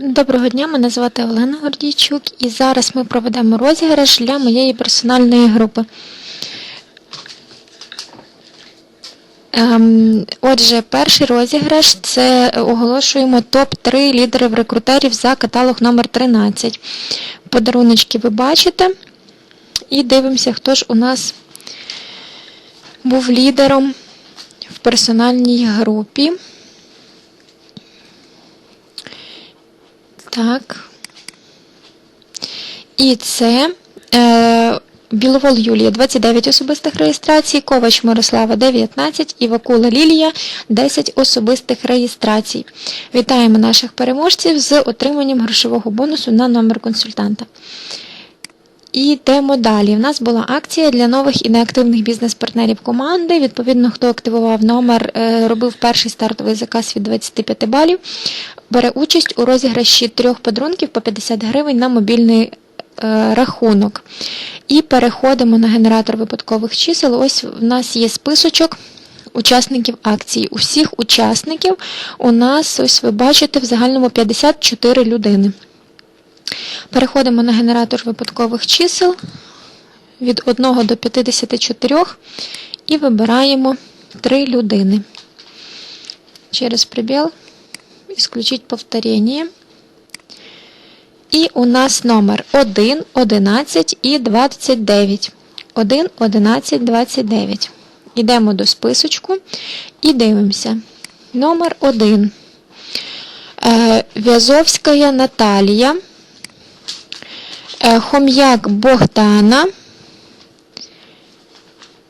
Доброго дня, мене звати Олена Гордійчук, і зараз ми проведемо розіграш для моєї персональної групи. Ем, отже, перший розіграш це оголошуємо топ-3 лідерів рекрутерів за каталог номер 13. Подаруночки ви бачите. І дивимося, хто ж у нас був лідером в персональній групі. Так. І це е, Біловол Юлія 29 особистих реєстрацій, Ковач Мирослава 19 і Вакула Лілія 10 особистих реєстрацій. Вітаємо наших переможців з отриманням грошового бонусу на номер консультанта. І йдемо далі. У нас була акція для нових і неактивних бізнес-партнерів команди. Відповідно, хто активував номер, е, робив перший стартовий заказ від 25 балів, бере участь у розіграші трьох подарунків по 50 гривень на мобільний е, рахунок. І переходимо на генератор випадкових чисел. Ось в нас є списочок. Учасників акції. Усіх учасників у нас, ось ви бачите, в загальному 54 людини. Переходимо на генератор випадкових чисел від 1 до 54 і вибираємо 3 людини. Через прибіл исключить повторення. І у нас номер 1, 11 і 29. 1, 11, 29. Йдемо до списочку і дивимося. Номер 1. Е, В'язовська Наталія. Е, Хом'як Богдана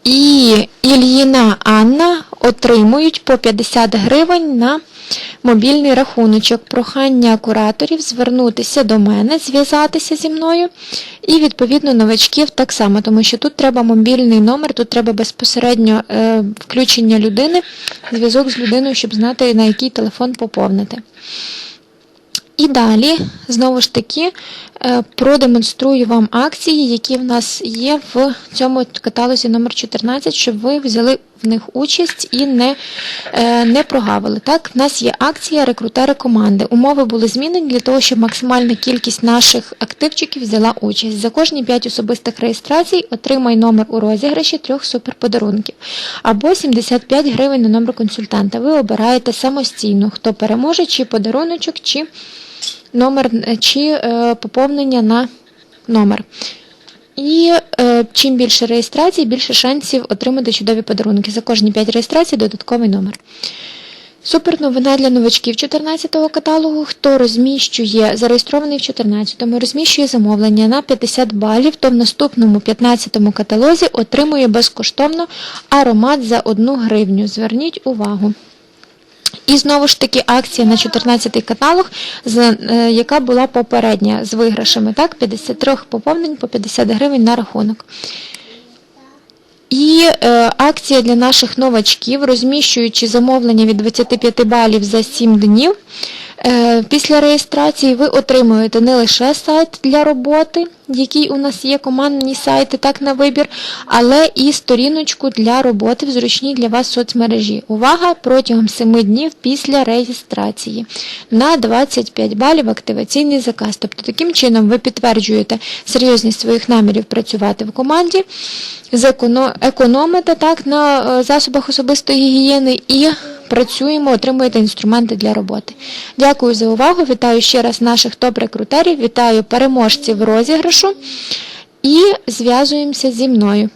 і Ільїна Анна отримують по 50 гривень на мобільний рахуночок. Прохання кураторів звернутися до мене, зв'язатися зі мною, і відповідно новачків так само, тому що тут треба мобільний номер, тут треба безпосередньо е, включення людини, зв'язок з людиною, щоб знати, на який телефон поповнити. І далі, знову ж таки, продемонструю вам акції, які в нас є в цьому каталозі номер 14, щоб ви взяли в них участь і не, е, не прогавили. Так, в нас є акція рекрутери команди. Умови були змінені для того, щоб максимальна кількість наших активчиків взяла участь. За кожні 5 особистих реєстрацій отримай номер у розіграші трьох суперподарунків або 75 гривень на номер консультанта. Ви обираєте самостійно, хто переможе, чи подаруночок, чи номер е, чи е, поповнення на номер. І е, чим більше реєстрацій, більше шансів отримати чудові подарунки. За кожні 5 реєстрацій додатковий номер. Супер новина для новачків 14-го каталогу. Хто розміщує, зареєстрований в 14-му, розміщує замовлення на 50 балів, то в наступному 15-му каталозі отримує безкоштовно аромат за 1 гривню. Зверніть увагу. І знову ж таки акція на 14-й каталог, е, яка була попередня з виграшами, так, 53 поповнень по 50 гривень на рахунок. І е, акція для наших новачків, розміщуючи замовлення від 25 балів за 7 днів. Е, після реєстрації ви отримуєте не лише сайт для роботи, який у нас є командні сайти, так на вибір, але і сторіночку для роботи в зручній для вас соцмережі. Увага! Протягом 7 днів після реєстрації на 25 балів активаційний заказ. Тобто таким чином ви підтверджуєте серйозність своїх намірів працювати в команді, економите так на е, засобах особистої гігієни і працюємо, отримуєте інструменти для роботи. Дякую за увагу. Вітаю ще раз наших топ-рекрутерів, вітаю переможців розіграшу і зв'язуємося зі мною.